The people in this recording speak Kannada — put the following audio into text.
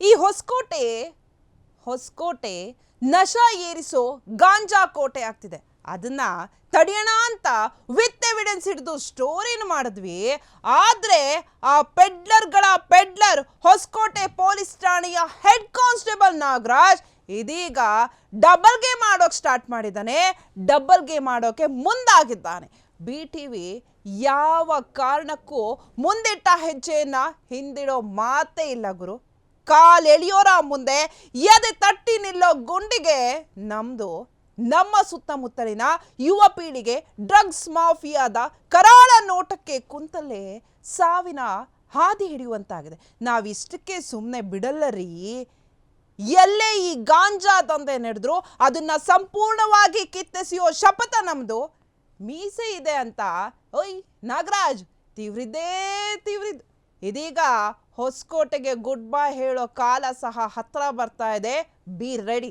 ಈ ಹೊಸಕೋಟೆ ಹೊಸಕೋಟೆ ನಶ ಏರಿಸೋ ಗಾಂಜಾ ಕೋಟೆ ಆಗ್ತಿದೆ. ಅದನ್ನ ತಡೆಯೋಣ ಅಂತ ವಿತ್ ಎವಿಡೆನ್ಸ್ ಹಿಡಿದು ಸ್ಟೋರಿನ ಮಾಡಿದ್ವಿ. ಆದ್ರೆ ಆ ಪೆಡ್ಲರ್ಗಳ ಪೆಡ್ಲರ್ ಹೊಸಕೋಟೆ ಪೊಲೀಸ್ ಠಾಣೆಯ ಹೆಡ್ ಕಾನ್ಸ್ಟೇಬಲ್ ನಾಗರಾಜ್ ಇದೀಗ ಡಬಲ್ ಗೇಮ್ ಮಾಡೋಕೆ ಸ್ಟಾರ್ಟ್ ಮಾಡಿದ್ದಾನೆ. ಡಬಲ್ ಗೇಮ್ ಆಡೋಕೆ ಮುಂದಾಗಿದ್ದಾನೆ. ಬಿ ಟಿ ವಿ ಯಾವ ಕಾರಣಕ್ಕೂ ಮುಂದಿಟ್ಟ ಹೆಜ್ಜೆಯನ್ನ ಹಿಂದಿಡೋ ಮಾತೇ ಇಲ್ಲ ಗುರು. ಕಾಲ್ ಎಳಿಯೋರ ಮುಂದೆ ಎದೆ ತಟ್ಟಿ ನಿಲ್ಲೋ ಗುಂಡಿಗೆ ನಮ್ದು ನಮ್ಮ ಸುತ್ತಮುತ್ತಲಿನ ಯುವ ಪೀಳಿಗೆ ಡ್ರಗ್ಸ್ ಮಾಫಿಯಾದ ಕರಾಳ ನೋಟಕ್ಕೆ ಕುಂತಲ್ಲೇ ಸಾವಿನ ಹಾದಿ ಹಿಡಿಯುವಂತಾಗಿದೆ. ನಾವಿಷ್ಟಕ್ಕೆ ಸುಮ್ಮನೆ ಬಿಡಲ್ಲರಿ. ಎಲ್ಲೇ ಈ ಗಾಂಜಾ ದಂಧೆ ನಡೆದ್ರು ಅದನ್ನ ಸಂಪೂರ್ಣವಾಗಿ ಕಿತ್ತೆಸೆಯೋ ಶಪಥ ನಮ್ದು. ಮೀಸೆ ಇದೆ ಅಂತ, ಓಯ್ ನಾಗರಾಜ್, ತೀವ್ರಿದ್ದೇ ತೀವ್ರಿದ್ ಇದೀಗ ಹೊಸಕೋಟೆಗೆ ಗುಡ್ ಬೈ ಹೇಳೋ ಕಾಲ ಸಹ ಹತ್ರ ಬರ್ತಾ ಇದೆ. Be ready